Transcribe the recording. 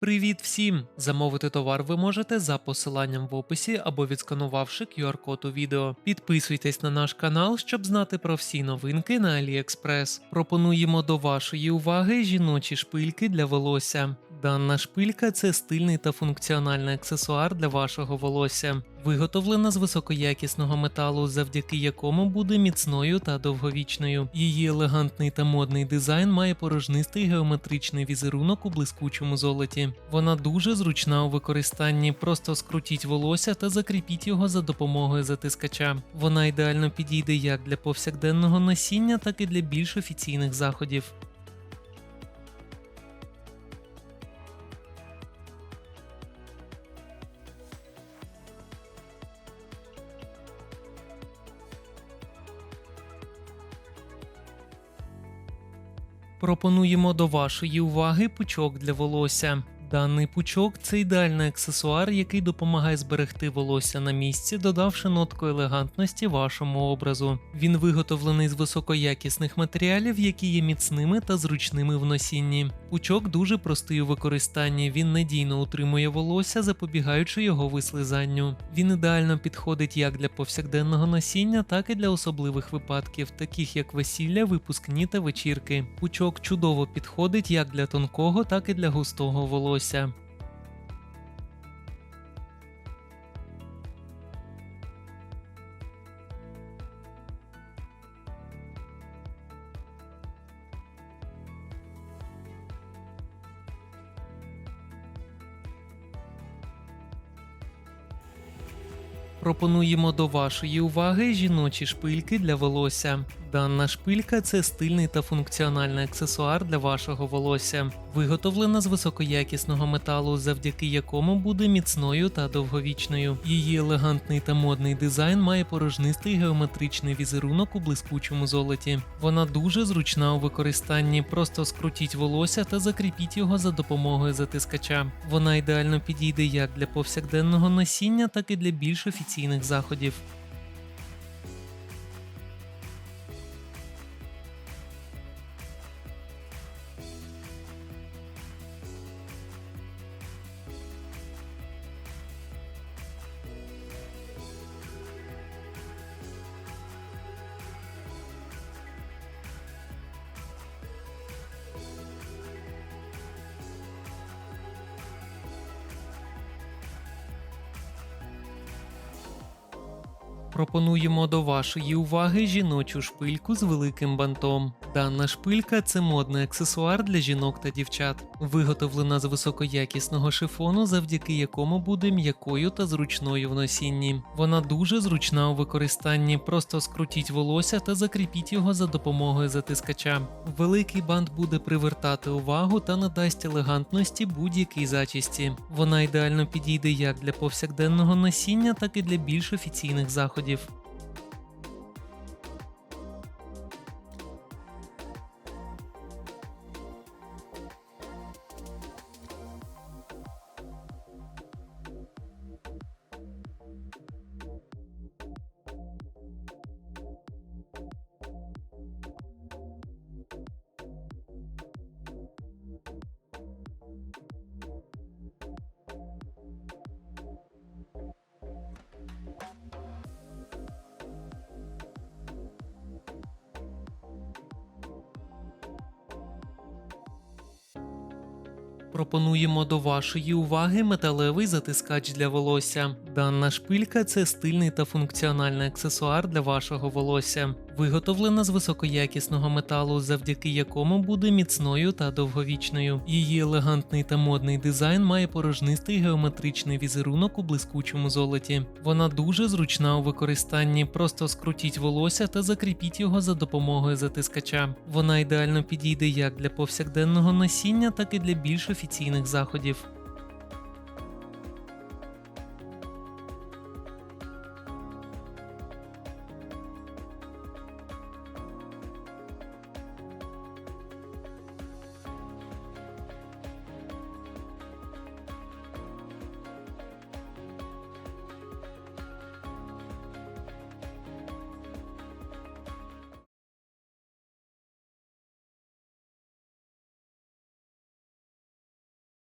Привіт всім! Замовити товар ви можете за посиланням в описі або відсканувавши QR-код у відео. Підписуйтесь на наш канал, щоб знати про всі новинки на AliExpress. Пропонуємо до вашої уваги жіночі шпильки для волосся. Дана шпилька це стильний та функціональний аксесуар для вашого волосся. Виготовлена з високоякісного металу, завдяки якому буде міцною та довговічною. Її елегантний та модний дизайн має порожнистий геометричний візерунок у блискучому золоті. Вона дуже зручна у використанні. Просто скрутіть волосся та закріпіть його за допомогою затискача. Вона ідеально підійде як для повсякденного носіння, так і для більш офіційних заходів. Пропонуємо до вашої уваги пучок для волосся. Даний пучок це ідеальний аксесуар, який допомагає зберегти волосся на місці, додавши нотку елегантності вашому образу. Він виготовлений з високоякісних матеріалів, які є міцними та зручними в носінні. Пучок дуже простий у використанні, він надійно утримує волосся, запобігаючи його вислизанню. Він ідеально підходить як для повсякденного носіння, так і для особливих випадків, таких як весілля, випускні та вечірки. Пучок чудово підходить як для тонкого, так і для густого волосся сталося. Пропонуємо до вашої уваги жіночі шпильки для волосся. Дана шпилька це стильний та функціональний аксесуар для вашого волосся. Виготовлена з високоякісного металу, завдяки якому буде міцною та довговічною. Її елегантний та модний дизайн має порожнистий геометричний візерунок у блискучому золоті. Вона дуже зручна у використанні. Просто скрутіть волосся та закріпіть його за допомогою затискача. Вона ідеально підійде як для повсякденного носіння, так і для більш офіційних заходів. Пропонуємо до вашої уваги жіночу шпильку з великим бантом. Дана шпилька це модний аксесуар для жінок та дівчат, виготовлена з високоякісного шифону, завдяки якому буде м'якою та зручною в носінні. Вона дуже зручна у використанні. Просто скрутіть волосся та закріпіть його за допомогою затискача. Великий бант буде привертати увагу та надасть елегантності будь-якій зачісті. Вона ідеально підійде як для повсякденного носіння, так і для більш офіційних заходів. Пропонуємо до вашої уваги металевий затискач для волосся. Дана шпилька це стильний та функціональний аксесуар для вашого волосся. Виготовлена з високоякісного металу, завдяки якому буде міцною та довговічною. Її елегантний та модний дизайн має порожнистий геометричний візерунок у блискучому золоті. Вона дуже зручна у використанні. Просто скрутіть волосся та закріпіть його за допомогою затискача. Вона ідеально підійде як для повсякденного носіння, так і для більш офіційних заходів.